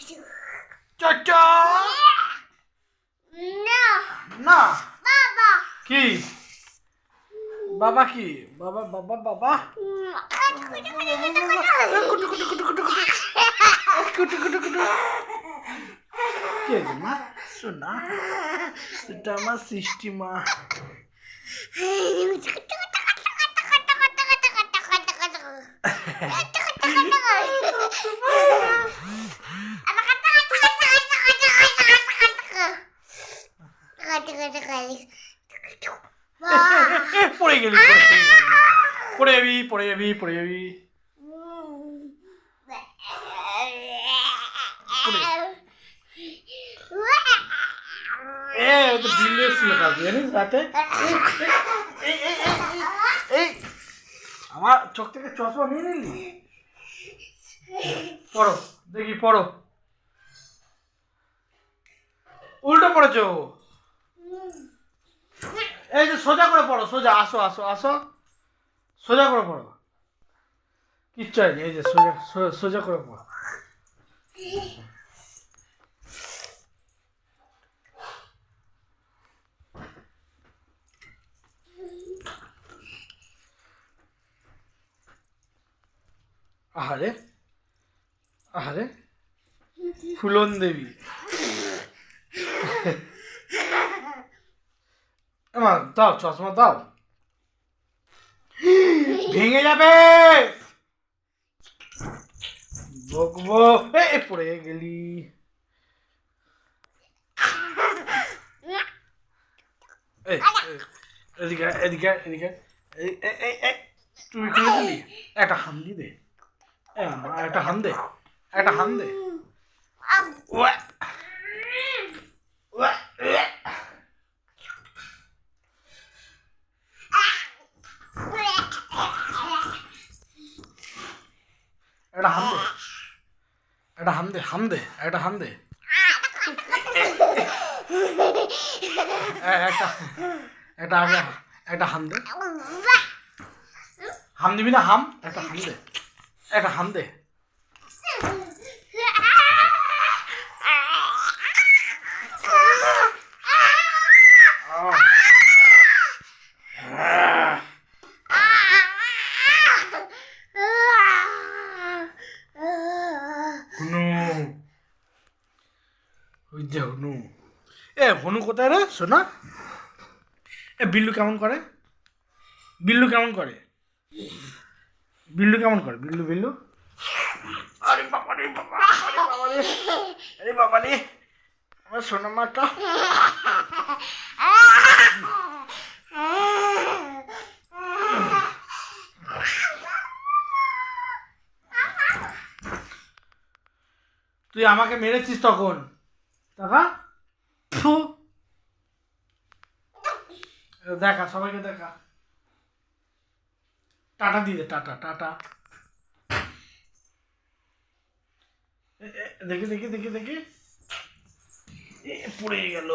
চ না। না? বাবা। কি? বাবা কি? বাবা বাবা বাবা? কে মা? সোনা সেটা আমার সৃষ্টি মা। পড়ে গেলি, পড়ে যাবি পড়ে যাবি পড়ে যাবি। এ তো বিল্লে এসেছিল কালকে, জানিস রাতে? এই, আমার চোখ থেকে চশমা নিয়ে নিলি? পড়ো, দেখি, পড়ো। উল্টো পড়েছো? এই যে সোজা করে পড়ো, সোজা, আসো আসো আসো। সোজা করে পড়ো। কিচ্ছু হয়নি, এই যে সোজা সোজা করে পড়ো। আহারে আহারে, ফুলন দেবী। আমার দাও চশমা দাও। ভেঙে যাবে! বকবো এ পড়ে গেলি। এদিকে এদিকে এদিকে তুই খুলে দিলি একটা হাম দি। দে একটা হাম দে। একটা হাম দে ওয়া ওয়া ওয়া। একটা হাম দে একটা হাম দে হাম দে, একটা হাম দে। একটা একটা আগে, একটা হাম দে। হাম দিবি না, হাম? একটা হাম দে, একটা হাম দে। যে হুনু এ, হনু কোথায় রে? শোনা এ, বিল্লু কেমন করে? বিল্লু কেমন করে? বিল্লু কেমন করে? বিল্লু বিল্লু? আরে বাবা রে, বাবা, আরে বাবা রে, আরে বাবা রে। আমার সোনা মাটা। তুই আমাকে মেরেছিস তখন? ফু। দেখা সবাইকে দেখা। টাটা দিয়ে টাটা টাটা। দেখি দেখি দেখি দেখি। পড়ে গেল।